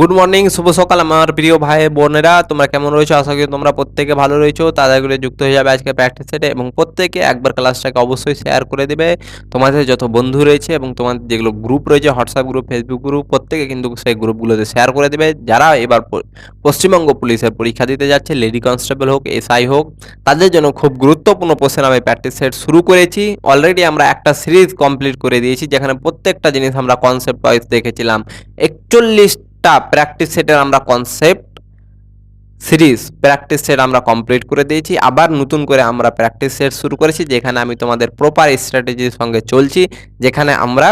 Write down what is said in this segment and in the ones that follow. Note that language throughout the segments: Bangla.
গুড মর্নিং শুভ সকাল আমার প্রিয় ভাই বোনেরা। তোমরা কেমন রয়েছো? আশা করি তোমরা প্রত্যেকে ভালো রয়েছো। তাদেরগুলো যুক্ত হয়ে যাবে আজকে প্র্যাকটিস সেটে এবং প্রত্যেকে একবার ক্লাসটাকে অবশ্যই শেয়ার করে দেবে। তোমাদের যত বন্ধু রয়েছে এবং তোমাদের যেগুলো গ্রুপ রয়েছে হোয়াটসঅ্যাপ গ্রুপ ফেসবুক গ্রুপ প্রত্যেকে কিন্তু সেই গ্রুপগুলোতে শেয়ার করে দেবে। যারা এবার পশ্চিমবঙ্গ পুলিশের পরীক্ষা দিতে যাচ্ছে লেডি কনস্টেবল হোক এসআই হোক, তাদের জন্য খুব গুরুত্বপূর্ণ প্রশ্ন আমি প্র্যাকটিস সেট শুরু করেছি। অলরেডি আমরা একটা সিরিজ কমপ্লিট করে দিয়েছি, যেখানে প্রত্যেকটা জিনিস আমরা কনসেপ্ট ওয়াইজ দেখেছিলাম। একচল্লিশটা প্র্যাকটিস সেটের আমরা কনসেপ্ট সিরিজ প্র্যাকটিস সেট আমরা কমপ্লিট করে দিয়েছি। আবার নতুন করে আমরা প্র্যাকটিস সেট শুরু করেছি, যেখানে আমি তোমাদের প্রপার স্ট্র্যাটেজির সঙ্গে চলছি, যেখানে আমরা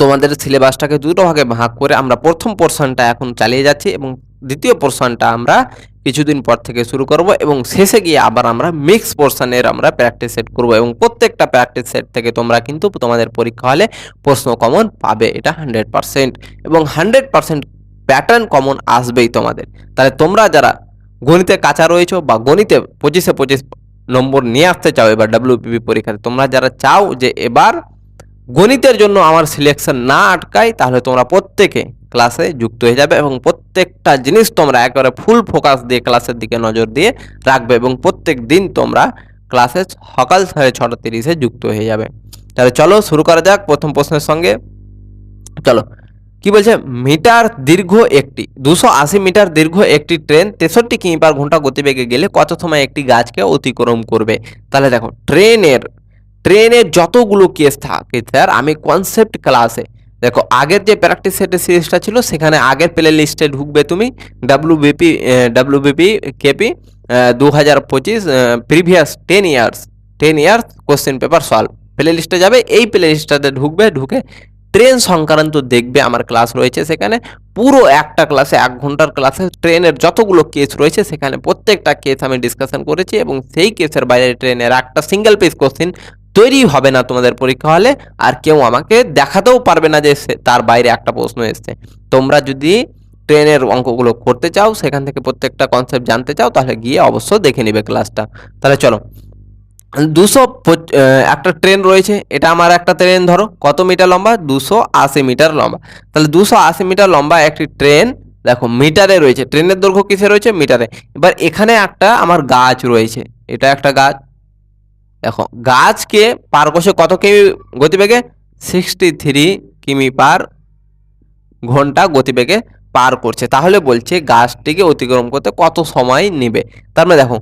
তোমাদের সিলেবাসটাকে দুটো ভাগে ভাগ করে আমরা প্রথম পোর্শনটা এখন চালিয়ে যাচ্ছি এবং দ্বিতীয় পোর্শনটা আমরা কিছুদিন পর থেকে শুরু করব এবং শেষে গিয়ে আবার আমরা মিক্স পোর্শনের আমরা প্র্যাকটিস সেট করব এবং প্রত্যেকটা প্র্যাকটিস সেট থেকে তোমরা কিন্তু তোমাদের পরীক্ষা হলে প্রশ্ন কমন পাবে, এটা হান্ড্রেড পারসেন্ট এবং হান্ড্রেড পারসেন্ট প্যাটার্ন কমন আসবেই তোমাদের। তাহলে তোমরা যারা গণিতে কাঁচা রয়েছো বা গণিতে পঁচিশে পঁচিশ নম্বর নিয়ে আসতে চাও এবার ডাব্লিউপিপি পরীক্ষাতে, তোমরা যারা চাও যে এবার গণিতের জন্য আমার সিলেকশন না আটকায়, তাহলে তোমরা প্রত্যেকে ক্লাসে যুক্ত হয়ে যাবে এবং প্রত্যেকটা জিনিস তোমরা একেবারে ফুল ফোকাস দিয়ে ক্লাসের দিকে নজর দিয়ে রাখবে এবং প্রত্যেক দিন তোমরা ক্লাসে সকাল সাড়ে ছটা তিরিশে যুক্ত হয়ে যাবে। তাহলে চলো শুরু করা যাক প্রথম প্রশ্নের সঙ্গে। চলো, কি বলছে? মিটার দীর্ঘ একটি, দুশো আশি মিটার দীর্ঘ একটি ট্রেন তেষট্টি কিমি পার ঘণ্টা গতিবেগে গেলে কত সময় একটি গাছকে অতিক্রম করবে? তাহলে দেখো, ট্রেনের ট্রেনের যতগুলো কেস থাকে স্যার আমি কনসেপ্ট ক্লাসে দেখো, আগের যে প্র্যাকটিস সেটের সিরিজটা ছিল, সেখানে আগের প্লে লিস্টে ঢুকবে তুমি W BP W BP KP দু হাজার পঁচিশ previous ten years ten years question paper solve play লিস্টে যাবে, এই প্লে লিস্টটাতে ঢুকবে, ঢুকে ট্রেন সংক্রান্ত দেখবে, আমার ক্লাস রয়েছে সেখানে। পুরো একটা ক্লাসে এক ঘণ্টার ক্লাসে ট্রেনের যতগুলো কেস রয়েছে, সেখানে প্রত্যেকটা কেস আমি ডিসকাশন করেছি এবং সেই কেসের বাইরে ট্রেনের একটা সিঙ্গেল পেজ কোশ্চেন তৈরি হবে না তোমাদের পরীক্ষা হলে, আর কেউ আমাকে দেখাতেও পারবে না যে তার বাইরে একটা প্রশ্ন এসছে। তোমরা যদি ট্রেনের অঙ্কগুলো করতে চাও, সেখান থেকে প্রত্যেকটা কনসেপ্ট জানতে চাও, তাহলে গিয়ে অবশ্য দেখে নিবে ক্লাসটা তাহলে চলো। দুশো একটা ট্রেন রয়েছে। এটা আমার একটা ট্রেন, ধরো। কত মিটার লম্বা? দুশো আশি মিটার লম্বা। তাহলে দুশো আশি মিটার লম্বা একটি ট্রেন, দেখো, মিটারে রয়েছে। ট্রেনের দৈর্ঘ্য কিসে রয়েছে? মিটারে। এবার এখানে একটা আমার গাছ রয়েছে। এটা একটা গাছ। দেখো, গাছকে পার করছে কত কিমি গতিবেগে? সিক্সটি থ্রি কিমি পার ঘণ্টা গতিবেগে পার করছে। তাহলে বলছে গাছটিকে অতিক্রম করতে কত সময় নেবে? তার মানে দেখো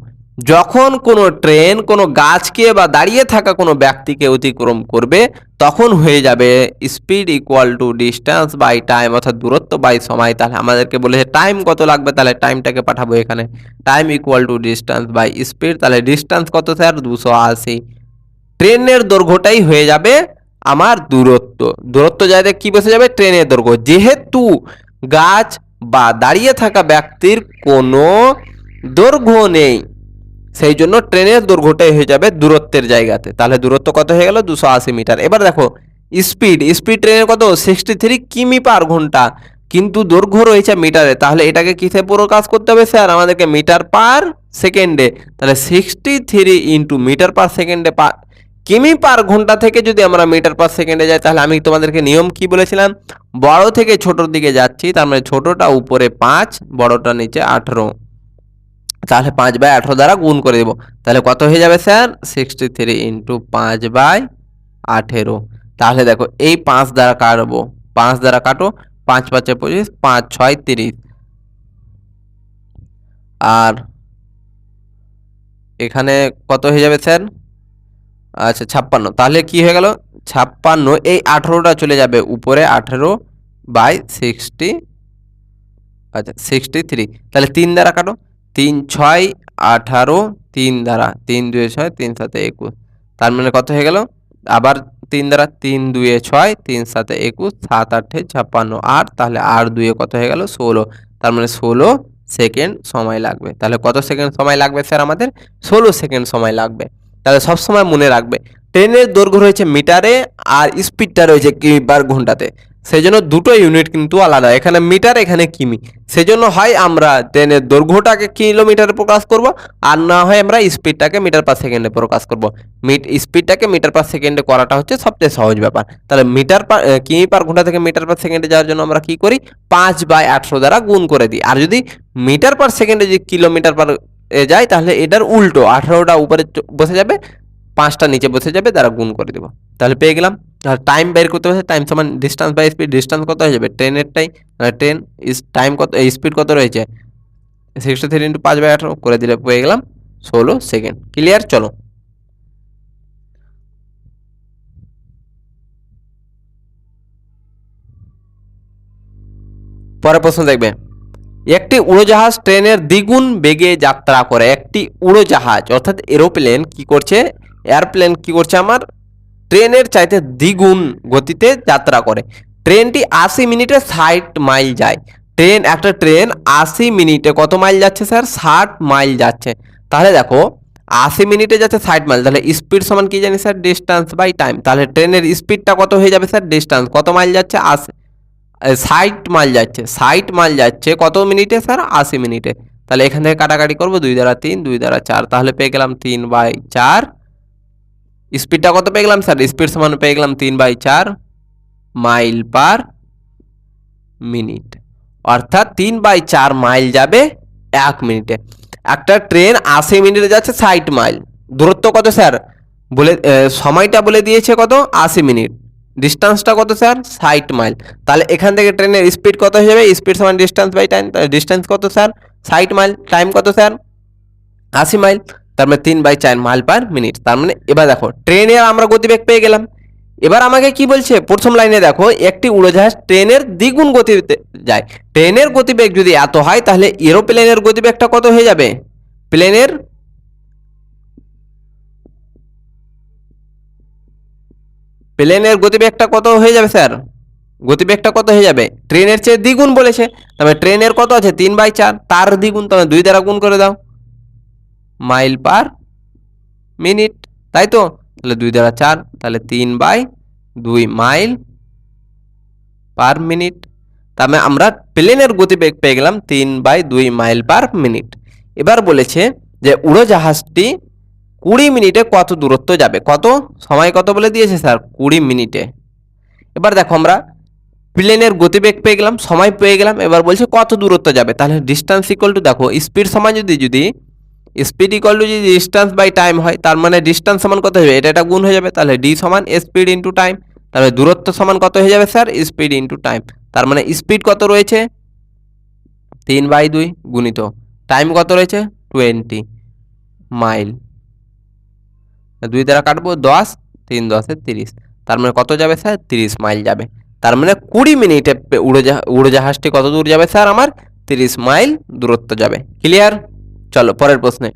যখন কোনো ট্রেন, কোনো গাছকে বা দাঁড়িয়ে থাকা কোনো ব্যক্তিকে অতিক্রম করবে, তখন হয়ে যাবে speed equal to distance by time অর্থাৎ দূরত্ব বাই সময়। তাহলে আমাদেরকে বলেছে টাইম কত লাগবে? তাহলে টাইমটাকে পাঠাবো এখানে। Time equal to distance by speed তাহলে ডিস্টেন্স কত স্যার দুশো আশি। ট্রেনের দৈর্ঘ্যটাই হয়ে যাবে আমার দূরত্ব। দূরত্ব জায়গায় কি বসে যাবে? ট্রেনের দৈর্ঘ্য। যেহেতু গাছ বা দাঁড়িয়ে থাকা ব্যক্তির কোনো দৈর্ঘ্য নেই সেই জন্য ট্রেনের দৈর্ঘ্যটাই হয়ে যাবে দূরত্বের জায়গাতে। তাহলে দূরত্ব কত হয়ে গেল? দুশো আশি মিটার। এবার দেখো, স্পিড স্পিড ট্রেনের কত? সিক্সটি থ্রি কিমি পার ঘণ্টা। কিন্তু দৈর্ঘ্য রয়েছে মিটারে। তাহলে এটাকে কিসে প্রকাশ করতে হবে স্যার? আমাদেরকে মিটার পার সেকেন্ডে। তাহলে sixty three into metre per সেকেন্ডে পার কিমি পার ঘণ্টা থেকে যদি আমরা মিটার পার সেকেন্ডে যাই, তাহলে আমি তোমাদেরকে নিয়ম কি বলেছিলাম? বড় থেকে ছোটোর দিকে যাচ্ছি। তার মানে ছোটোটা উপরে পাঁচ, বড়টা নিচে আঠেরো। তাহলে পাঁচ বাই আঠেরো দ্বারা গুণ করে দেবো। তাহলে কত হয়ে যাবে স্যার? সিক্সটি থ্রি ইন্টু পাঁচ বাই আঠেরো। তাহলে দেখো, এই পাঁচ দ্বারা কাটবো। পাঁচ দ্বারা কাটো, পাঁচ পাঁচে পঁচিশ, পাঁচ ছয় তিরিশ। আর এখানে কত হয়ে যাবে স্যার? আচ্ছা ছাপ্পান্ন। তাহলে কি হয়ে গেল? ছাপ্পান্ন, এই আঠেরোটা চলে যাবে উপরে আঠেরো বাই সিক্সটি আচ্ছা সিক্সটি থ্রি তাহলে তিন দ্বারা কাটো তিন ছয় আঠারো তিন দ্বারা, তিন দুয়ে ছয়, তিন সাথে একুশ। তার মানে কত হয়ে গেল? আবার তিন দ্বারা তিন দুয়ে ছয়, তিন সাথে একুশ, সাত আটে ছাপ্পান্ন, আট, তাহলে আট দুয়ে কত হয়ে গেল? ষোলো। তার মানে ষোলো সেকেন্ড সময় লাগবে। তাহলে কত সেকেন্ড সময় লাগবে স্যার আমাদের? ষোলো সেকেন্ড সময় লাগবে। তাহলে সবসময় মনে রাখবে। ট্রেনের দৈর্ঘ্য রয়েছে মিটারে আর স্পিডটা রয়েছে কিমি পার ঘন্টাতে। সেই জন্য দুটো ইউনিট কিন্তু আলাদা। এখানে মিটার এখানে কিমি। সেজন্য হয় আমরা ট্রেনের দৈর্ঘ্যটাকে কিলোমিটারে প্রকাশ করব, আর না হয় আমরা স্পিডটাকে মিটার পার সেকেন্ডে প্রকাশ করব। মিট স্পিডটাকে মিটার পার সেকেন্ডে করাটা হচ্ছে সবচেয়ে সহজ ব্যাপার। তাহলে মিটার পার কিমি পার ঘণ্টা থেকে মিটার পার সেকেন্ডে যাওয়ার জন্য আমরা কি করি? পাঁচ বাই আটশো দ্বারা গুণ করে দিই। আর যদি মিটার পার সেকেন্ডে যদি কিলোমিটার পার এ যায় তাহলে এটার উল্টো আঠারোটা উপরে বসে যাবে, পাঁচটা নিচে বসে যাবে তারা গুণ করে দেবো। তাহলে পেয়ে গেলাম। আর টাইম বের করতে হবে টাইম সমান ডিস্টেন্স বাই স্পিড ডিস্টেন্স কত হয়ে যাবে? ট্রেনেরটাই ট্রেন ইস টাইম কত স্পিড কত রয়েছে? সিক্সটি থ্রি ইন্টু পাঁচ বাই আঠারো করে দিলে পেয়ে গেলাম ষোলো সেকেন্ড ক্লিয়ার চলো। পরের প্রশ্ন দেখবে। একটি উড়োজাহাজ ট্রেনের দ্বিগুণ বেগে যাত্রা করে। একটি উড়োজাহাজ, অর্থাৎ এরোপ্লেন কি করছে? এয়ারপ্লেন কি করছে আমার? ট্রেনের চাইতে দ্বিগুণ গতিতে যাত্রা করে। ট্রেনটি আশি মিনিটে ষাট মাইল যায়। ট্রেন, একটা ট্রেন আশি মিনিটে কত মাইল যাচ্ছে স্যার? ষাট মাইল যাচ্ছে। তাহলে দেখো, আশি মিনিটে যাচ্ছে ষাট মাইল। তাহলে স্পিড সমান কি জানি স্যার? Distance by time. তাহলে ট্রেনের স্পিডটা কত হয়ে যাবে স্যার? ডিস্টেন্স কত মাইল যাচ্ছে? আশি। ষাট মাইল যাচ্ছে। ষাট মাইল যাচ্ছে কত মিনিটে স্যার? আশি মিনিটে। তাহলে এখান থেকে কাটাকাটি করব। দুই দ্বারা তিন, দুই দ্বারা চার। তাহলে পেয়ে গেলাম তিন বাই চার। স্পিডটা কত পেয়ে গেলাম স্যার স্পিড সমান পেয়ে গেলাম তিন বাই চার মাইল পার মিনিট অর্থাৎ তিন বাই চার মাইল যাবে এক মিনিটে একটা ট্রেন আশি মিনিটে যাচ্ছে ষাট মাইল দূরত্ব কত স্যার বলে সময়টা বলে দিয়েছে কত? আশি মিনিট ডিস্টেন্সটা কত স্যার ষাট মাইল তাহলে এখান থেকে ট্রেনের স্পিড কত হয়ে যাবে? স্পিড সমান ডিস্টেন্স বাই টাইম ডিস্টেন্স কত স্যার ষাট মাইল টাইম কত স্যার আশি মাইল তার মানে তিন বাই চার মাইল পার মিনিট। তার মানে এবার দেখো, ট্রেনে আমরা গতিবেগ পেয়ে গেলাম। এবার আমাকে কি বলছে? প্রথম লাইনে দেখো, একটি উড়োজাহাজ ট্রেনের দ্বিগুণ গতিতে যায়। ট্রেনের গতিবেগ যদি এত হয়, তাহলে এরোপ্লেনের গতিবেগটা কত হয়ে যাবে? প্লেনের প্লেনের গতিবেগটা কত হয়ে যাবে, স্যার? গতিবেগটা কত হয়ে যাবে? ট্রেনের চেয়ে দ্বিগুণ বলেছে। তবে ট্রেনের কত আছে? তিন বাই চার। তার দ্বিগুণ, তবে দুই দ্বারা গুণ করে দাও। Mile per minute. তাই তো? তাহলে দুই দ্বারা চার, তাহলে তিন বাই দুই মাইল পার মিনিট। তার মানে আমরা প্লেনের গতিবেগ পেয়ে গেলাম তিন বাই দুই মাইল পার মিনিট। এবার বলেছে যে উড়োজাহাজটি কুড়ি মিনিটে কত দূরত্ব যাবে? কত? সময় কত বলে দিয়েছে স্যার? কুড়ি মিনিটে। এবার দেখো আমরা প্লেনের গতিবেগ পেয়ে গেলাম, সময় পেয়ে গেলাম, এবার বলছে কত দূরত্ব যাবে? তাহলে ডিস্টেন্স ইকুয়াল টু দেখো স্পিড সময় যদি যদি স্পিড ইকুয়াল টু যদি ডিস্টেন্স বাই টাইম হয়, তার মানে ডিস্টেন্স সমান কত হবে এটা একটা গুণ হয়ে যাবে, তাহলে ডি সমান স্পিড ইন্টু টাইম তাহলে দূরত্ব সমান কত হয়ে যাবে স্যার স্পিড ইন্টু টাইম তার মানে স্পিড কত রয়েছে? তিন বাই দুই গুণিত টাইম কত রয়েছে? টোয়েন্টি মাইল দুই দ্বারা কাটবো দশ, তিন দশে তিরিশ, তার মানে কত যাবে স্যার তিরিশ মাইল যাবে, তার মানে কুড়ি মিনিটে উড়োজাহাজ উড়োজাহাজটি কত দূর যাবে স্যার আমার তিরিশ মাইল দূরত্ব যাবে ক্লিয়ার চলো, পরের প্রশ্নে।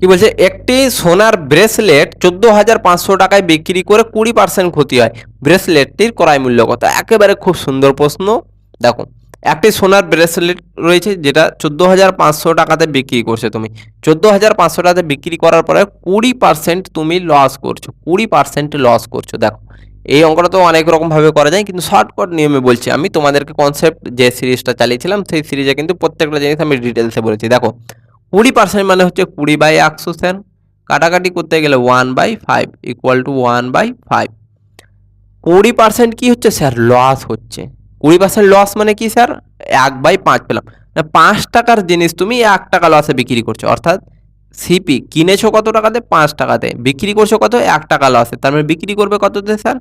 কি বলছে? একটি সোনার ব্রেসলেট চোদ্দ হাজার পাঁচশো টাকায় বিক্রি করে কুড়ি পার্সেন্ট ক্ষতি হয়। ব্রেসলেটটির ক্রয় মূল্য কত? একেবারে খুব সুন্দর প্রশ্ন। দেখো, একটি সোনার ব্রেসলেট রয়েছে যেটা চোদ্দ হাজার পাঁচশো টাকাতে বিক্রি করছে তুমি। চোদ্দ হাজার পাঁচশো টাকাতে বিক্রি করার পরে কুড়ি পার্সেন্ট তুমি লস করছ। কুড়ি পার্সেন্ট লস করছ। দেখো এই অঙ্কটা তো অনেক রকমভাবে করা যায়, কিন্তু শর্টকাট নিয়মে বলছি আমি, তোমাদেরকে কনসেপ্ট যে সিরিজটা চালিয়েছিলাম, সেই সিরিজে কিন্তু প্রত্যেকটা জিনিস আমি ডিটেলসে বলেছি। দেখো, কুড়ি পার্সেন্ট মানে হচ্ছে কুড়ি বাই একশো স্যার কাটাকাটি করতে গেলে one by five equal to one by five কুড়ি পার্সেন্ট কী হচ্ছে স্যার লস হচ্ছে। কুড়ি পার্সেন্ট লস মানে কি স্যার এক বাই পাঁচ পেলাম। পাঁচ টাকার জিনিস তুমি এক টাকা লসে বিক্রি করছ, অর্থাৎ সিপি কিনেছো কত টাকাতে? পাঁচ টাকাতে। বিক্রি করছ কত? এক টাকা লসে তার মানে বিক্রি করবে কততে স্যার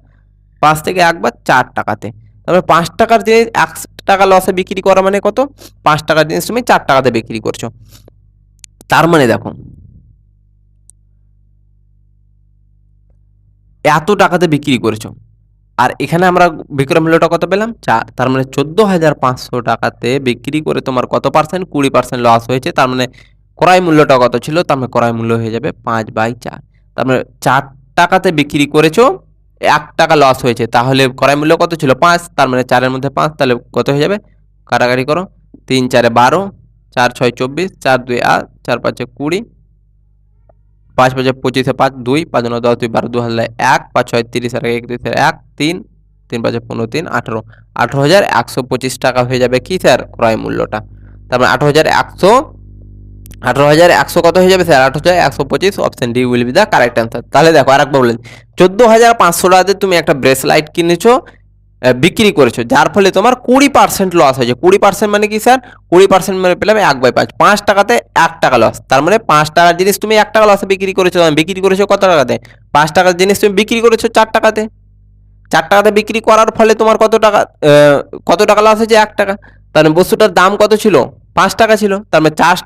পাঁচ থেকে একবার চার টাকাতে। তারপরে পাঁচ টাকার জিনিস এক টাকা লসে বিক্রি করা মানে কত? পাঁচ টাকার জিনিস তুমি চার টাকাতে বিক্রি করছ। তার মানে দেখো, এত টাকাতে বিক্রি করেছ। আর এখানে আমরা বিক্রয় মূল্যটা কত পেলাম? চার। তার মানে চোদ্দ হাজার পাঁচশো টাকাতে বিক্রি করে তোমার কত পার্সেন্ট কুড়ি পার্সেন্ট লস হয়েছে। তার মানে ক্রয় মূল্যটা কত ছিল? তার মানে ক্রয় মূল্য হয়ে যাবে পাঁচ বাই চার। তার মানে চার টাকাতে বিক্রি করেছ এক টাকা লস হয়েছে। তাহলে ক্রয় মূল্য কত ছিল? পাঁচ, তার মানে চারের মধ্যে পাঁচ, তাহলে কত হয়ে যাবে? কাটাকাটি করো। তিন, চারে বারো, চার, ছয়, চব্বিশ, চার, দুই, আট, চার, পাঁচে কুড়ি, পাঁচ, পাঁচে পঁচিশে পাঁচ, দুই, পাঁচ ন দশ, দুই, বারো, দু, হাজার এক, পাঁচ, ছয়, তিরিশ আর এক, দুই এক, তিন তিন, পাঁচে পনেরো, তিন, আঠেরো। আঠেরো হাজার একশো পঁচিশ টাকা হয়ে যাবে কি, স্যার? ক্রয় মূল্যটা। তারপরে আঠেরো হাজার একশো আঠারো হাজার একশো কত হয়ে যাবে স্যার আঠারো হাজার একশো পঁচিশ option D will be the correct answer তাহলে দেখো আরেকবার বললেন চোদ্দ হাজার পাঁচশো টাকাতে তুমি একটা ব্রেসলাইট কিনেছো বিক্রি করেছ, যার ফলে তোমার কুড়ি পার্সেন্ট লস হয়েছে। কুড়ি পার্সেন্ট মানে কি স্যার কুড়ি পার্সেন্ট মানে পেলাম এক বাই পাঁচ। পাঁচ টাকাতে এক টাকা লস তার মানে পাঁচ টাকার জিনিস তুমি এক টাকা লসে বিক্রি করেছ। বিক্রি করেছ কত টাকাতে? পাঁচ টাকার জিনিস তুমি বিক্রি করেছ চার টাকাতে। চার টাকাতে বিক্রি করার ফলে তোমার কত টাকা কত টাকা লস হয়েছে? এক টাকা। তাহলে বস্তুটার দাম কত ছিল? পাঁচ টাকা ছিল। তার মানে চার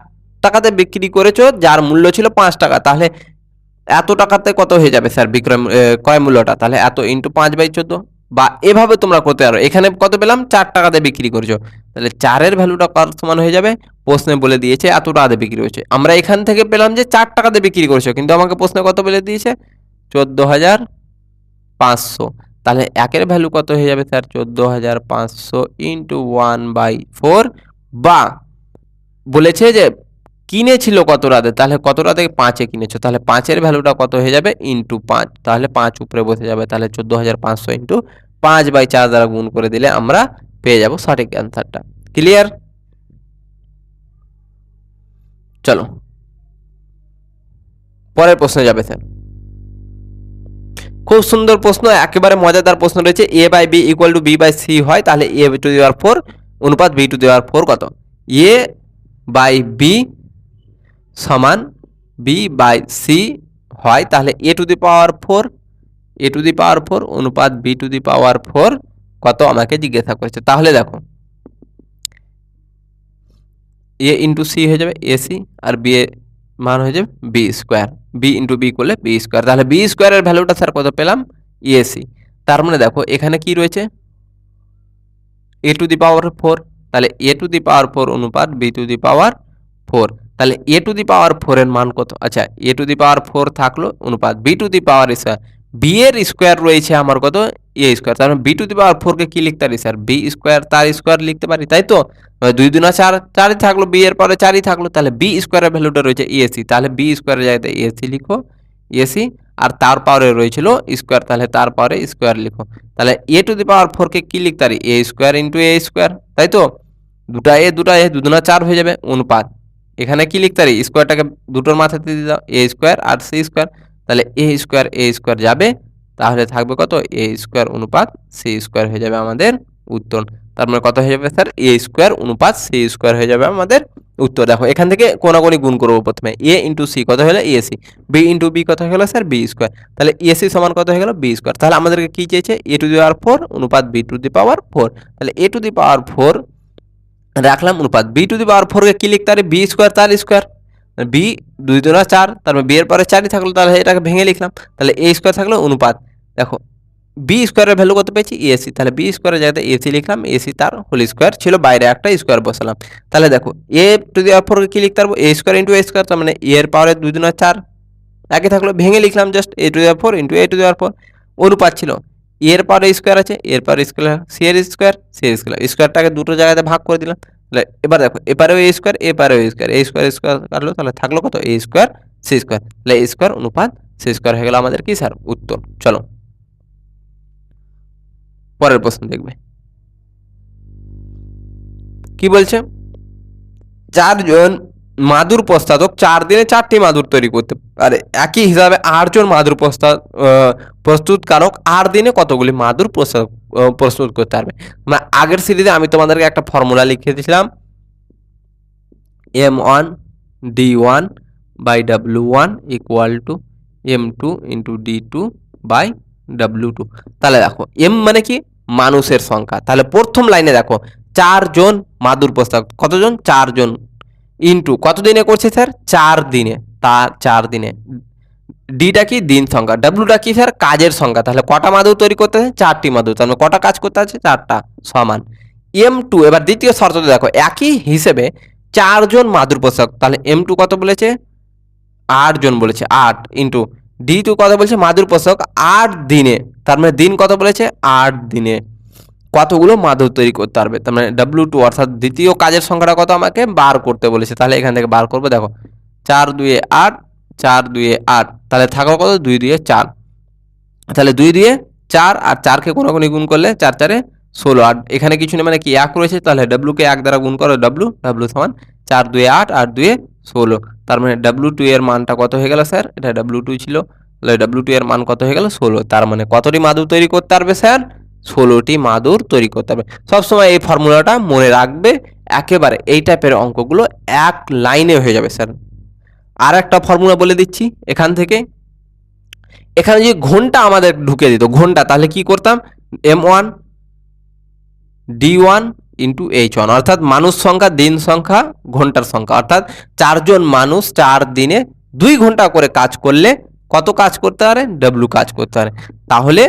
টাকাতে বিক্রি করেছ, যার মূল্য ছিল পাঁচ টাকা। তাহলে এত টাকাতে কত হয়ে যাবে স্যার বিক্রয় ক্রয় মূল্যটা? তাহলে এত ইন্টু পাঁচ বাই চোদ্দ? বা এভাবে তোমরা করতে পারো। এখানে কত পেলাম? চার টাকাতে বিক্রি করেছ। তাহলে চারের ভ্যালুটা কত সমান হয়ে যাবে? প্রশ্নে বলে দিয়েছে, এত টাকাতে বিক্রি হয়েছে। আমরা এখান থেকে পেলাম যে চার টাকাতে বিক্রি করেছ, কিন্তু আমাকে প্রশ্নে কত বলে দিয়েছে? চোদ্দ হাজার পাঁচশো। তাহলে একের ভ্যালু কত হয়ে যাবে স্যার? চোদ্দ হাজার পাঁচশো ইন্টু ওয়ান বাই ফোর বা বলেছে যে কিনেছিল কত রাতে? তাহলে কত রাতে পাঁচে কিনেছো? তাহলে পাঁচের ভ্যালুটা কত হয়ে যাবে? ইন্টু পাঁচ। তাহলে পাঁচ উপরে বসে যাবে। তাহলে চোদ্দ হাজার পাঁচশো ইন্টু পাঁচ বাই চার দ্বারা গুণ করে দিলে আমরা পেয়ে যাব সঠিক অ্যান্সারটা ক্লিয়ার চলো। পরের প্রশ্নে যাবে স্যার খুব সুন্দর প্রশ্ন, একেবারে মজাদার প্রশ্ন রয়েছে। A by B equal to B by C হয়, তাহলে এ টু দেওয়ার ফোর অনুপাত বি টু দেওয়ার ফোর কত? এ বাই বি সমান বি বাই সি হয়, তাহলে A to the power four A to the power four অনুপাত B to the power four কত আমাকে জিজ্ঞাসা করেছে। তাহলে দেখো এ ইন্টু সি হয়ে যাবে এসি আর বি এর মান হয়ে যাবে B square B into B করলে বি স্কোয়ার তাহলে বি স্কোয়ারের ভ্যালুটা স্যার কত পেলাম? এসি তার মানে দেখো, এখানে কি রয়েছে? এ টু দি পাওয়ার ফোর তাহলে A to the power four অনুপাত B to the power four তাহলে এ টু দি পাওয়ার ফোরের মান কত? আচ্ছা এ টু দি পাওয়ার ফোর থাকল অনুপাত B to the power square B এর স্কোয়ার রয়েছে আমার কত? এ স্কোয়ার তার মানে বি টু দি পাওয়ার ফোরকে কী লিখতে পারি স্যার বি স্কোয়ার তার স্কোয়ার লিখতে পারি, তাই তো? দুই দুনা চার, চারই থাকল বি এর পরে চারই থাকল, তাহলে বি স্কোয়ারের ভ্যালুটা রয়েছে এসি তাহলে বি স্কোয়ারের জায়গাতে এসি লিখো এসি আর তার পাওয়ারে রয়েছিল স্কোয়ার তাহলে তার পাওয়ারে স্কোয়ার লিখো। তাহলে এ টু দি পাওয়ার ফোরকে কি লিখতে পারি? A square into A square তাই তো? দুটা এ দুটা এ দুদুনা চার হয়ে যাবে, অনুপাত এখানে কি লিখতে পারি? স্কোয়ারটাকে দুটোর মাথাতে দিয়ে দাও এ স্কোয়ার আর সি স্কোয়ার। তাহলে এ স্কোয়ার এ স্কোয়ার যাবে, তাহলে থাকবে কত? এ স্কোয়ার অনুপাত সি স্কোয়ার হয়ে যাবে আমাদের উত্তর। তার মানে কত হয়ে যাবে স্যার? এ স্কোয়ার অনুপাত সি স্কোয়ার হয়ে যাবে আমাদের উত্তর। দেখো, এখান থেকে কোনাগুনি গুণ করব প্রথমে। এ ইন্টু সি কত হলো? এসি বি ইন্টু বি কত হয়ে গেলো স্যার? B square. তাহলে এসি সমান কত হয়ে গেল? B square. তাহলে আমাদেরকে কি চেয়েছে? A to the power four অনুপাত B to the power four তাহলে A to the power four রাখলাম অনুপাত। বি টু দি পাওয়ার ফোরকে কি লিখতে পারি? বি স্কোয়ার তার স্কোয়ার বি দুই দুনা চার তারপর বি এর পরে চারই থাকল, তাহলে এটাকে ভেঙে লিখলাম। তাহলে এ স্কোয়ার থাকল অনুপাত। দেখো বি স্কোয়ারের ভ্যালু কত পেয়েছি? এসি তাহলে বি স্কোয়ারের জায়গাতে এসি লিখলাম এসি তার হোল স্কোয়ার ছিল, বাইরে একটা স্কোয়ার বসালাম। তাহলে দেখো এ টু দি ফোরকে কি লিখতে পারব? A square into A square তার মানে এর পাওয়ারে দুই দুনা চার। একই থাকল, ভেঙে লিখলাম just A to the power four into A to the power four অনুপাত ছিল। এর পাওয়ারে স্কোয়ার আছে, এর পাওয়ারে স্কোয়ার সি এর স্কোয়ার সি এর স্কোয়ার স্কোয়ারটাকে দুটো জায়গাতে ভাগ করে দিলাম। তাহলে এবার দেখো, এপারেও A square এপারেও A square A square square কাটলো, তাহলে থাকল কত? এ স্কোয়ার সি স্কোয়ার তাহলে স্কোয়ার অনুপাত সি স্কোয়ার হয়ে গেল আমাদের কি স্যার উত্তর। চলো। পরের প্রশ্ন দেখবে। কি বলছে? চারজন মাদুর প্রস্তাদক চার দিনে চারটি মাদুর তৈরি করতে পারে। একই হিসাবে আটজন মাদুর প্রস্তাব প্রস্তুতকারক আট দিনে কতগুলি মাদুর প্রস্তাব প্রস্তুত করতে পারবে। মানে আগের সিরিজে আমি তোমাদেরকে একটা ফর্মুলা লিখে দিয়েছিলাম। M one, D one by W one equal to M two into D two by W two. তাহলে দেখো, এম মানে কি? মানুষের সংখ্যা। তাহলে প্রথম লাইনে দেখো, চারজন মাদুর প্রস্তাব কতজন? চারজন ইন্টু কত দিনে করছে স্যার? চার দিনে। তা চার দিনে। ডিটা কি? দিন সংখ্যা। ডাব্লুটা কি স্যার? কাজের সংখ্যা। তাহলে কটা মাদুর তৈরি করতে আছে চারটি মাদুর। তাহলে কটা কাজ করতে আছে? চারটা সমান। এম টু, এবার দ্বিতীয় শর্ততে দেখো। একই হিসেবে চারজন মাদুর পোশাক তাহলে এম টু কত বলেছে? আট জন বলেছে। আট ইন্টু। ডি টু কত বলেছে? মাদুর পোশাক আট দিনে। তার মানে দিন কত বলেছে? আট দিনে। কতগুলো মাদুর তৈরি করতে পারবে? তার মানে ডাব্লু টু অর্থাৎ দ্বিতীয় কাজের সংখ্যাটা কত আমাকে? বার করতে বলেছে। তাহলে এখান থেকে বার করব, দেখো। চার দুয়ে আট, চার দুয়ে আট। তাহলে থাকো কত? দুই দুয়ে চার। তাহলে দুই দিয়ে চার আর চারকে কোনো কোনো গুণ করলে চার চারে ষোলো। আর এখানে কিছু নেই মানে কি এক রয়েছে? তাহলে ডাব্লুকে এক দ্বারা গুণ করো ডাব্লু ডাব্লু সমান চার দুয়ে আট আর দুয়ে ষোলো। তার মানে ডাব্লু টু এর মানটা কত হয়ে গেল স্যার? এটা ডাব্লু টু ছিল। তাহলে ডাব্লু টু এর মান কত হয়ে গেল? ষোলো। তার মানে কতটি মাদুর তৈরি করতে পারবে স্যার? ষোলোটি মাদুর তৈরি করতে হবে। সবসময় এই ফর্মুলাটা মনে রাখবে, একেবারে এই টাইপের অঙ্কগুলো এক লাইনে হয়ে যাবে, স্যার। আর একটা ফর্মুলা বলে দিচ্ছি এখান থেকে। এখানে যদি ঘণ্টা আমাদের ঢুকে দিত, ঘণ্টা, তাহলে কি করতাম? M one D one into H one, অর্থাৎ মানুষ সংখ্যা, দিন সংখ্যা, ঘণ্টার সংখ্যা। অর্থাৎ চারজন মানুষ চার দিনে দুই ঘণ্টা করে কাজ করলে কত কাজ করতে পারে? ডাব্লু কাজ করতে পারে। তাহলে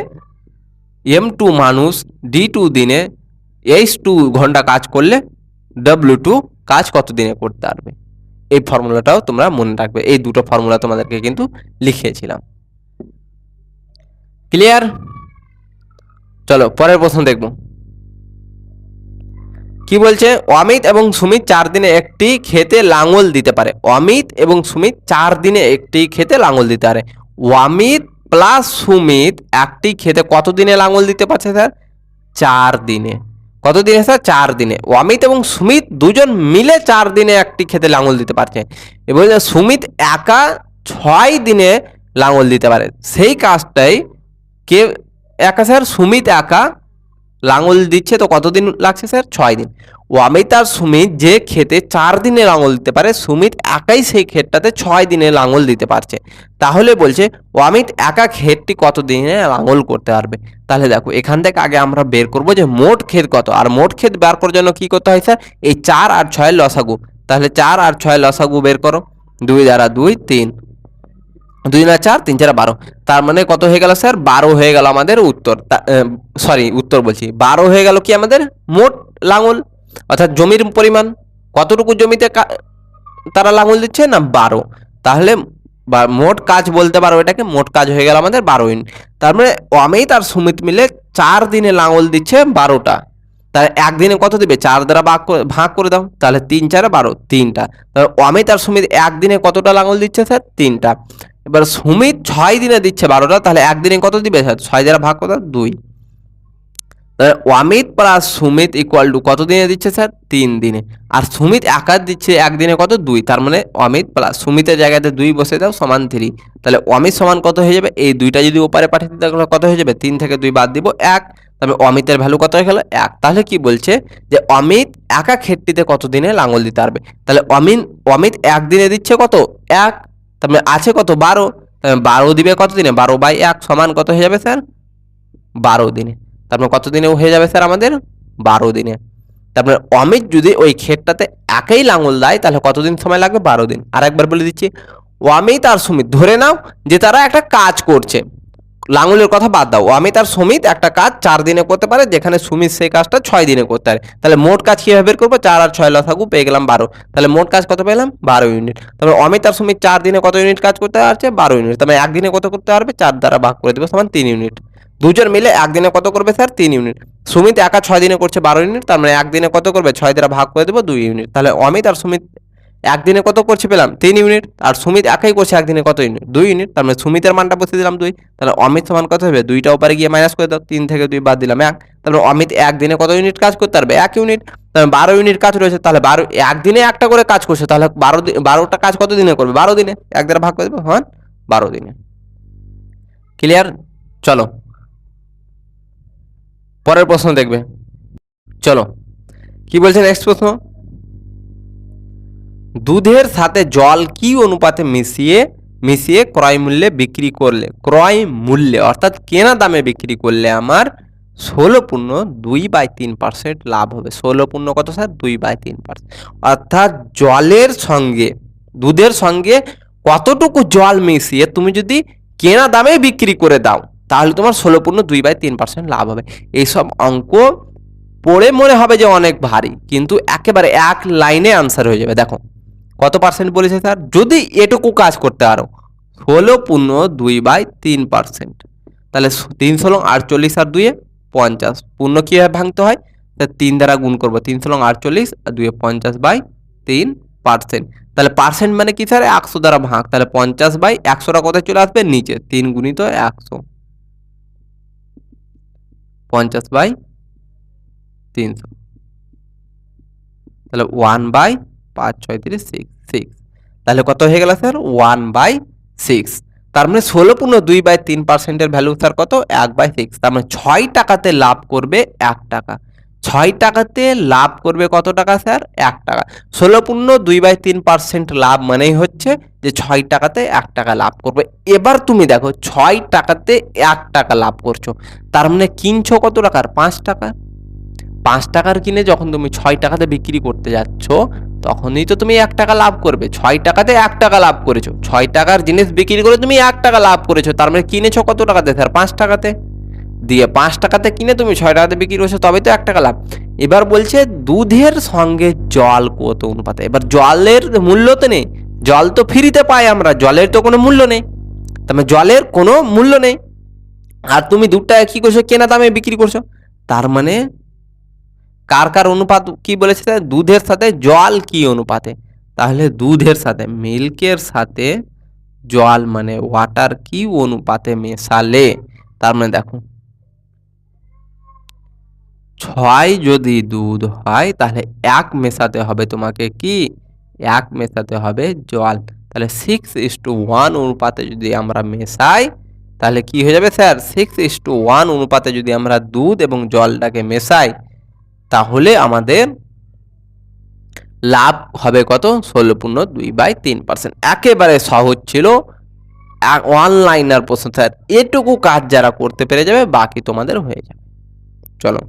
এম টু মানুষ ডি টু দিনে এইচ টু ঘণ্টা কাজ করলে ডাব্লু টু কাজ কত দিনে করতে পারবে? এই ফর্মুলাটাও তোমরা মনে রাখবে। এই দুটো ফর্মুলা তোমাদেরকে কিন্তু লিখিয়েছিলাম। ক্লিয়ার চলো, পরের প্রশ্ন দেখব। কি বলছে? অমিত এবং সুমিত চার দিনে একটি খেতে লাঙল দিতে পারে। অমিত এবং সুমিত চার দিনে একটি খেতে লাঙল দিতে পারে। অমিত প্লাস সুমিত একটি খেতে কত দিনে লাঙল দিতে পারছে স্যার? চার দিনে। কত দিনে স্যার? চার দিনে। অমিত এবং সুমিত দুজন মিলে চার দিনে একটি খেতে লাঙল দিতে পারছে। এবং সুমিত একা ছয় দিনে লাঙল দিতে পারে। সেই কাজটাই কে একা স্যার? সুমিত একা লাঙল দিচ্ছে তো কতদিন লাগছে স্যার? ছয় দিন। অমিত আর সুমিত যে খেতে চার দিনে লাঙল দিতে পারে, সুমিত একাই সেই ক্ষেতটাতে ছয় দিনে লাঙল দিতে পারছে। তাহলে বলছে, অমিত একা ক্ষেতটি কত দিনে লাঙল করতে পারবে? তাহলে দেখো, এখান থেকে আগে আমরা বের করব যে মোট ক্ষেত কত। আর মোট ক্ষেত বের করার জন্য কি করতে হয় স্যার? এই চার আর ছয় লসাগু। তাহলে চার আর ছয় লসাগু বের করো। দুই দ্বারা দুই, তিন। দুই না চার, তিন চার বারো। তার মানে কত হয়ে গেল স্যার? বারো হয়ে গেল আমাদের উত্তর। সরি উত্তর বলছি। বারো হয়ে গেল কি আমাদের? মোট লাঙল। অর্থাৎ জমির পরিমাণ। কতটুকু জমিতে তারা লাঙল দিচ্ছে না বারো? তাহলে মোট কাজ বলতে পারো এটাকে, মোট কাজ হয়ে গেল আমাদের বারো ইন। তার মানে অমিত আর সুমিত মিলে চার দিনে লাঙল দিচ্ছে বারোটা। তাহলে একদিনে কত দিবে? চার দ্বারা ভাগ করে ভাগ করে দাও। তাহলে তিন চারে বারো, তিনটা। তাহলে অমিত আর সুমিত একদিনে কতটা লাঙল দিচ্ছে স্যার? তিনটা। এবার সুমিত ছয় দিনে দিচ্ছে বারোটা, তাহলে একদিনে কত দিবে? ছয় দ্বারা ভাগ কত? দুই। তাহলে Amit plus Sumit equal to কত দিনে দিচ্ছে স্যার? তিন দিনে। আর সুমিত একা দিচ্ছে একদিনে কত? দুই। তার মানে অমিত প্লাস সুমিতের জায়গাতে দুই বসে দাও, সমান থ্রি তাহলে অমিত সমান কত হয়ে যাবে? এই দুইটা যদি ওপারে পাঠিয়ে দিতে কত হয়ে যাবে? তিন থেকে দুই বাদ দিব, এক। তবে অমিতের ভ্যালু কত হয়ে গেল? এক। তাহলে কি বলছে যে অমিত একা ক্ষেতটিতে কত দিনে লাঙল দিতে পারবে? তাহলে অমিত অমিত একদিনে দিচ্ছে কত? এক। তারপরে আছে কত? বারো। বারো দিবে কত দিনে? বারো বাই এক সমান কত হয়ে যাবে, স্যার? বারো দিনে। তারপরে কত দিনে হয়ে যাবে, স্যার, আমাদের? বারো দিনে। তারপরে অমিত যদি ওই ক্ষেতটাতে একই লাঙল দেয়, তাহলে কতদিন সময় লাগবে? বারো দিন। আর একবার বলে দিচ্ছি, অমিত আর সুমিত, ধরে নাও যে তারা একটা কাজ করছে। লাঙলের কথা বাদ দাও। অমিত আর সুমিত একটা কাজ চার দিনে করতে পারে, যেখানে সুমিত সেই কাজটা ছয় দিনে করতে পারে। তাহলে মোট কাজ কীভাবে বের করব? চার আর ছয় লসাগু পেয়ে গেলাম বারো। তাহলে মোট কাজ কত পেলাম? বারো ইউনিট। তারপরে অমিত আর সুমিত চার দিনে কত ইউনিট কাজ করতে পারছে? বারো ইউনিট। তারপরে একদিনে কত করতে পারবে? চার দ্বারা ভাগ করে দেবো সমান তিন ইউনিট। দুজন মিলে একদিনে কত করবে স্যার? তিন ইউনিট। সুমিত একা ছয় দিনে করছে বারো ইউনিট, তার মানে একদিনে কত করবে? ছয় দ্বারা ভাগ করে দেবো দুই ইউনিট। তাহলে অমিত আর সুমিত একদিনে কত করছে পেলাম? তিন ইউনিট। আর সুমিত একাই করছে একদিনে কত ইউনিট? দুই ইউনিট। তার মানে সুমিতের মানটা বসিয়ে দিলাম দুই। তাহলে অমিত সমান কত হবে? দুইটা ওপারে গিয়ে মাইনাস করে দাও। তিন থেকে দুই বাদ দিলাম এক। তারপরে অমিত একদিনে কত ইউনিট কাজ করতে পারবে? এক ইউনিট। বারো ইউনিট কাজ রয়েছে। তাহলে বারো, একদিনে একটা করে কাজ করছে। তাহলে বারো বারোটা কাজ কত দিনে করবে? বারো দিনে। এক দ্বারা ভাগ করে দেবো। হ্যাঁ বারো দিনে। ক্লিয়ার চলো। পরের প্রশ্ন দেখবে। চলো। কি বলছে নেক্সট প্রশ্ন? দুধের সাথে জল কি অনুপাতে মিশিয়ে মিশিয়ে ক্রয় মূল্যে বিক্রি করলে, ক্রয় মূল্যে, অর্থাৎ কেনা দামে বিক্রি করলে আমার ষোলো পূর্ণ দুই বাই তিন পার্সেন্ট লাভ হবে। ষোলো পূর্ণ কত স্যার? দুই বাই তিন পার্সেন্ট। অর্থাৎ জলের সঙ্গে, দুধের সঙ্গে কতটুকু জল মিশিয়ে তুমি যদি কেনা দামে বিক্রি করে দাও, তাহলে তোমার ষোলো পূর্ণ দুই বাই তিন পার্সেন্ট লাভ হবে। এইসব অঙ্ক পড়ে মনে হবে যে অনেক ভারী, কিন্তু একেবারে এক লাইনে আনসার হয়ে যাবে। দেখো কত পার্সেন্ট বলেছে স্যার যদি এটুকু কাজ করতে পারো, ষোলো পূর্ণ দুই বাই তিন পার্সেন্ট তাহলে তিন ষোলো আটচল্লিশ আর দুইয়ে পঞ্চাশ। পূর্ণ কীভাবে ভাঙতে হয়? তা তিন দ্বারা গুণ করব, তিন ষোলো আটচল্লিশ আর দুইয়ে পঞ্চাশ বাই তিন পার্সেন্ট তাহলে পার্সেন্ট মানে কি স্যার একশো দ্বারা ভাগ। তাহলে পঞ্চাশ বাই একশোটা কোথায় চলে আসবে? নিচে। তিন গুণিত একশো। পঞ্চাশ বাই তিনশো। তাহলে ওয়ান বাই পাঁচ, ছয় তিরিশ সিক্স সিক্স তাহলে কত হয়ে গেল স্যার ওয়ান বাই সিক্স তার মানে ষোলো পূর্ণ দুই বাই তিন পার্সেন্টের ভ্যালু স্যার কত? এক বাই সিক্স তার মানে ছয় টাকাতে লাভ করবে এক টাকা। ছয় টাকাতে লাভ করবে কত টাকা স্যার এক টাকা। ষোলো পূর্ণ দুই বাই তিন পার্সেন্ট লাভ মানেই হচ্ছে যে ছয় টাকাতে এক টাকা লাভ করবে। এবার তুমি দেখো, ছয় টাকাতে এক টাকা লাভ করছ। তার মানে কিনছো কত টাকার? পাঁচ টাকা। পাঁচ টাকার কিনে যখন তুমি ছয় টাকাতে বিক্রি করতে যাচ্ছ, তখনই তো তুমি এক টাকা লাভ করবে। ছয় টাকাতে এক টাকা লাভ করেছ। ছয় টাকার জিনিস বিক্রি করে তুমি এক টাকা লাভ করেছ। তার মানে কিনেছো কত টাকাতে? স্যার, পাঁচ টাকাতে। দিয়ে পাঁচ টাকাতে কিনে তুমি ছয় টাকাতে বিক্রি করছ তবে তো এক টাকা লাভ। এবার বলছে, দুধের সঙ্গে জল কত অনুপাতে? এবার জলের মূল্য তো নেই। জল তো ফ্রিতে পাই আমরা, জলের তো কোনো মূল্য নেই। তার মানে জলের কোনো মূল্য নেই। আর তুমি দুধটা কি করছ? কেনা দামে বিক্রি করছ। তার মানে কার কার অনুপাত কি বলেছে? দুধের সাথে জল কি অনুপাতে? তাহলে দুধের সাথে, মিল্কের সাথে জল মানে ওয়াটার কি অনুপাতে মেশালে? তার মানে দেখো, ছয় যদি দুধ হয়, তাহলে এক মেশাতে হবে তোমাকে কি? এক মেশাতে হবে জল। তাহলে সিক্স ইস টু ওয়ান অনুপাতে যদি আমরা মেশাই, তাহলে কি হয়ে যাবে sir? Six is two one অনুপাতে যদি আমরা দুধ এবং জলটাকে মেশাই তাহলে আমাদের লাভ হবে কত? ষোলো পূর্ণ দুই বাই তিন পার্সেন্ট। একেবারে সহজ ছিল। অনলাইনার প্রশ্ন, স্যার, এটুকু কাজ যারা করতে পেরে যাবে, বাকি তোমাদের হয়ে যাবে। চলো।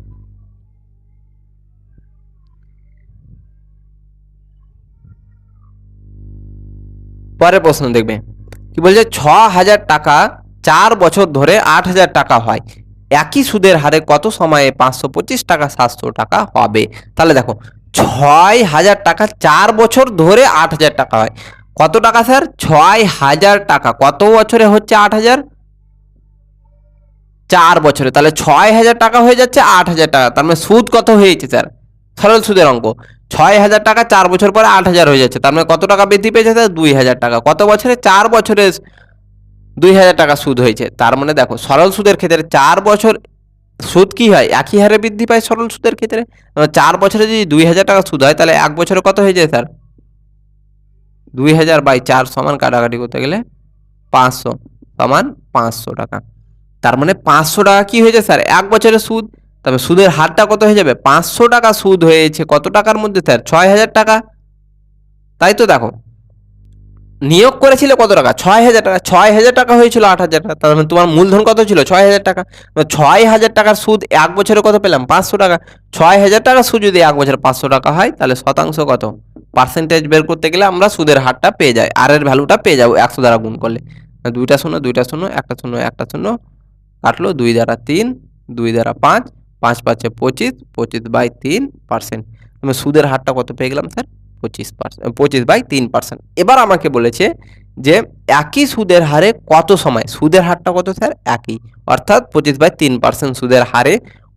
পরের প্রশ্ন দেখবে। কি বলছে? ছ হাজার টাকা, চার বছর ধরে আট হাজার টাকা হয়। একই সুদের হারে কত সময়ে পাঁচশো পঁচিশ টাকা, সাতশো টাকা হবে? তাহলে দেখো, ছয় হাজার টাকা চার বছর ধরে আট হাজার টাকা হয়। কত টাকা স্যার? ছয় হাজার টাকা। কত বছরে হচ্ছে আট হাজার? চার বছরে। তাহলে ছয় হাজার টাকা হয়ে যাচ্ছে আট হাজার টাকা। তার মানে সুদ কত হয়েছে স্যার? সরল সুদের অঙ্ক। ছয় হাজার টাকা চার বছর পরে আট হাজার হয়ে যাচ্ছে। তার মানে কত টাকা বৃদ্ধি পেয়েছে স্যার? দুই হাজার টাকা। কত বছরে? চার বছরে দুই হাজার টাকা সুদ হয়েছে। তার মানে দেখো, সরল সুদের ক্ষেত্রে চার বছর সুদ কি হয়? একই হারে বৃদ্ধি পায় সরল সুদের ক্ষেত্রে? চার বছরে যদি দুই হাজার টাকা সুদ হয়, তাহলে এক বছরে কত হয়ে যায় স্যার? দুই হাজার বাই চার সমান কাটাকাটি করতে গেলে পাঁচশো সমান পাঁচশো টাকা। তার মানে পাঁচশো টাকা কি হয়েছে স্যার? এক বছরের সুদ। তবে সুদের হারটা কত হয়ে যাবে? পাঁচশো টাকা সুদ হয়েছে। কত টাকার মধ্যে স্যার? ছয় হাজার টাকা। তাই তো দেখো। নিয়োগ করেছিলে কত টাকা? ছয় হাজার টাকা। ছয় হাজার টাকা হয়েছিল আট হাজার টাকা। তার মানে তোমার মূলধন কত ছিল? ছয় হাজার টাকা। তো ছয় হাজার টাকার সুদ এক বছরে কত পেলাম? পাঁচশো টাকা। ছয় হাজার টাকা সুদ যদি এক বছরে পাঁচশো টাকা হয়, তাহলে শতাংশ কত? পার্সেন্টেজ বের করতে গেলে আমরা সুদের হারটা পেয়ে যাই। আর এর ভ্যালুটা পেয়ে যাব একশো দ্বারা গুণ করলে। দুইটা শূন্য দুইটা শূন্য, একটা শূন্য একটা শূন্য কাটলো দুই দ্বারা তিন, দুই দ্বারা পাঁচ পাঁচ পাঁচে পঁচিশ পঁচিশ বাই তিন পার্সেন্ট আমি সুদের হারটা কত পেয়ে গেলাম, স্যার? পঁচিশ পার্সেন্ট, পঁচিশ বাই তিন পার্সেন্ট। এবার আমাকে বলেছে যে একই সুদের হারে কত সময়? সুদের হারটা কত স্যার? একই। অর্থাৎ পঁচিশ বাই তিন পার্সেন্ট সুদের হারে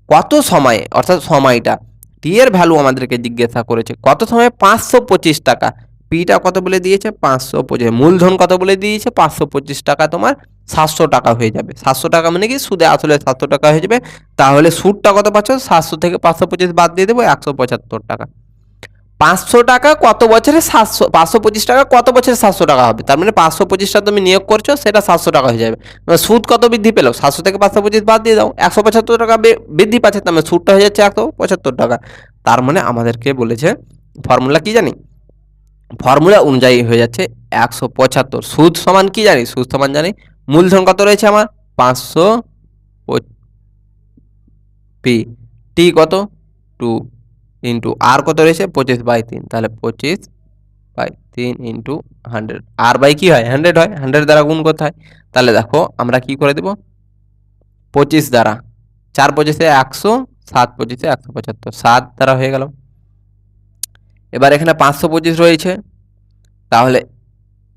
কত সময়ে? অর্থাৎ সময়টা। টি এর ভ্যালু আমাদেরকে জিজ্ঞাসা করেছে, কত সময়ে? পাঁচশো পঁচিশ টাকা। পিটা কত বলে দিয়েছে? পাঁচশো পঁচিশ। মূলধন কত বলে দিয়েছে? পাঁচশো পঁচিশ টাকা। তোমার সাতশো টাকা হয়ে যাবে। সাতশো টাকা মানে কি? সুদে আসলে সাতশো টাকা হয়ে যাবে। তাহলে সুদটা কত পাচ্ছ? সাতশো থেকে পাঁচশো পঁচিশ বাদ দিয়ে দেবো, একশো পঁচাত্তর টাকা। পাঁচশো টাকা কত বছরে সাতশো, পাঁচশো পঁচিশ টাকা কত বছরে সাতশো টাকা হবে? তার মানে পাঁচশো পঁচিশটা তুমি নিয়োগ করছ, সেটা সাতশো টাকা হয়ে যাবে। সুদ কত বৃদ্ধি পেল? সাতশো থেকে পাঁচশো পঁচিশ বাদ দিয়ে দাও। একশো পঁচাত্তর টাকা বৃদ্ধি পাচ্ছে, তার মানে সুদটা হয়ে যাচ্ছে একশো পঁচাত্তর টাকা। তার মানে আমাদেরকে বলেছে, ফর্মুলা কি জানি? ফর্মুলা অনুযায়ী হয়ে যাচ্ছে একশো পঁচাত্তর। সুদ সমান কি জানি? সুদ সমান জানি? মূলধন কত রয়েছে আমার? পাঁচশো পি। টি কত? টু ইন্টু আর কত রয়েছে? পঁচিশ বাই তিন। তাহলে পঁচিশ বাই তিন ইন্টু হান্ড্রেড আর বাই কী হয়? হান্ড্রেড হয়। হান্ড্রেড দ্বারা গুণ করতে হয়। তাহলে দেখো, আমরা কি করে দেব? পঁচিশ দ্বারা। চার পঁচিশে একশো, সাত পঁচিশে একশো পঁচাত্তর। সাত দ্বারা হয়ে গেল। এবার এখানে পাঁচশো পঁচিশ রয়েছে। তাহলে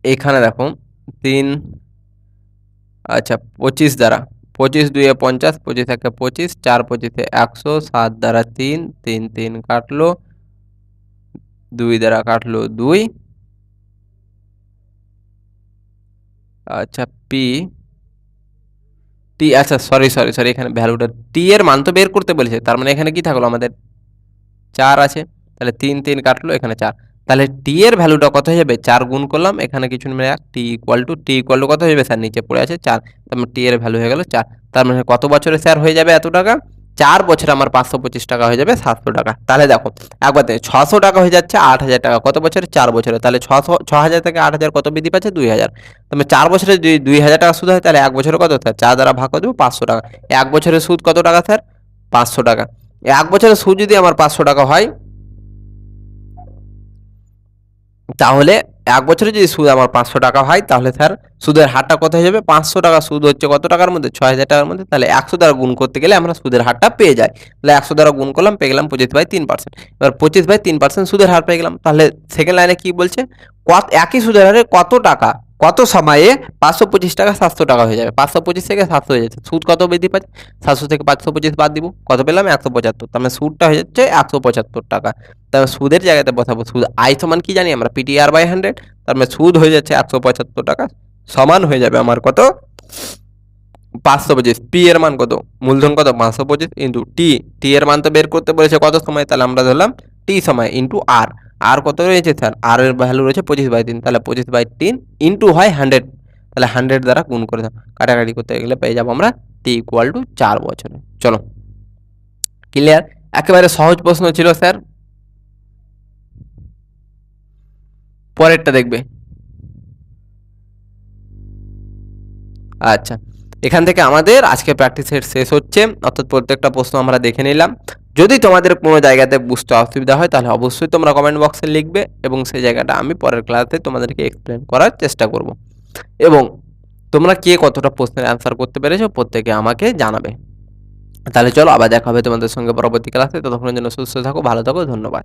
এখানে দেখো, তিন আচ্ছা পঁচিশ দ্বারা। পঁচিশ দুয়ে পঞ্চাশ, পঁচিশ একে পঁচিশ, চার পঁচিশে একশো, সাত দ্বারা তিন তিন তিন কাটলো, দুই দ্বারা কাটলো দুই। আচ্ছা পি টি আচ্ছা সরি সরি সরি এখানে ভ্যালুটা টি এর মান তো বের করতে বলেছে, তার মানে এখানে কি থাকল আমাদের? চার আছে, তাহলে তিন তিন কাটলো, এখানে চার। তাহলে টি এর ভ্যালুটা কত হয়ে যাবে? চার গুণ করলাম, এখানে কিছু নেই এক T equal to T equal to কত হয়ে যাবে? স্যার, নিচে পড়ে আছে চার। তার মানে টি এর ভ্যালু হয়ে গেল চার। তার মানে কত বছরে স্যার হয়ে যাবে এত টাকা? চার বছরে আমার পাঁচশো পঁচিশ টাকা হয়ে যাবে সাতশো টাকা। তাহলে দেখো, একবার ছশো টাকা হয়ে যাচ্ছে আট হাজার টাকা। কত বছরে? চার বছরে। তাহলে ছশো, ছ হাজার থেকে আট হাজার কত বৃদ্ধি পাচ্ছে? দুই হাজার। তবে চার বছরে যদি দুই হাজার টাকা সুদ হয়, তাহলে এক বছরে কত? স্যার, চার দ্বারা ভাগ করে দেবো পাঁচশো টাকা। এক বছরের সুদ কত টাকা, স্যার? পাঁচশো টাকা। এক বছরের সুদ যদি আমার পাঁচশো টাকা হয় তাহলে এক বছরে যদি সুদ আমার পাঁচশো টাকা হয়, তাহলে স্যার সুদের হারটা কত হয়ে যাবে? পাঁচশো টাকা সুদ হচ্ছে কত টাকার মধ্যে? ছয় হাজার টাকার মধ্যে। তাহলে একশো দ্বারা গুণ করতে গেলে আমরা সুদের হারটা পেয়ে যাই। তাহলে একশো দ্বারা গুণ করলাম, পেয়ে গেলাম পঁচিশ বাই তিন পার্সেন্ট এবার পঁচিশ বাই তিন পার্সেন্ট সুদের হার পেয়ে গেলাম। তাহলে সেকেন্ড লাইনে কি বলছে? কত, একই সুদের হারে কত টাকা কত সময়ে পাঁচশো পঁচিশ টাকা সাতশো টাকা হয়ে যাবে? পাঁচশো পঁচিশ থেকে সাতশো হয়ে যাচ্ছে। সুদ কত বৃদ্ধি পাচ্ছে? সাতশো থেকে পাঁচশো পঁচিশ বাদ দিব। কত পেলাম? একশো পঁচাত্তর। তার মানে সুদটা হয়ে যাচ্ছে একশো পঁচাত্তর টাকা। তাহলে সুদের জায়গাতে বসাবো। সুদ আই সমান কি জানি? আমরা পিটিআর বাই হান্ড্রেড তার মানে সুদ হয়ে যাচ্ছে একশো পঁচাত্তর টাকা। সমান হয়ে যাবে আমার কত? পাঁচশো পঁচিশ। পি এর মান কত? মূলধন কত? পাঁচশো পঁচিশ ইন্টু টি টি এর মান তো বের করতে বলেছে কত সময়? তাহলে আমরা ধরলাম টি সময় ইন্টু আর আর কত রয়েছে? স্যার আর এর ভ্যালু রয়েছে পঁচিশ বাই তিন। তাহলে পঁচিশ বাই তিন ইন্টু হয় হান্ড্রেড তাহলে হান্ড্রেড দ্বারা গুণ করে দাও। কাটাকাটি করতে গেলে পেয়ে যাব আমরা টি ইকুয়াল টু চার বছরে। চলো। ক্লিয়ার একেবারে সহজ প্রশ্ন ছিল, স্যার। পরেরটা দেখবে। আচ্ছা। এখান থেকে আমাদের আজকে প্র্যাকটিস সেট শেষ হচ্ছে। অর্থাৎ প্রত্যেকটা প্রশ্ন আমরা দেখে নিলাম। যদি তোমাদের কোনো জায়গাতে বুঝতে অসুবিধা হয়, তাহলে অবশ্যই তোমরা কমেন্ট বক্সে লিখবে এবং সেই জায়গাটা আমি পরের ক্লাসে তোমাদেরকে এক্সপ্লেন করার চেষ্টা করব। এবং তোমরা কে কতটা প্রশ্নের অ্যান্সার করতে পেরেছ প্রত্যেকে আমাকে জানাবে। তাহলে চলো আবার দেখা হবে তোমাদের সঙ্গে পরবর্তী ক্লাসে ততক্ষণের জন্য সুস্থ থাকো, ভালো থাকো, ধন্যবাদ।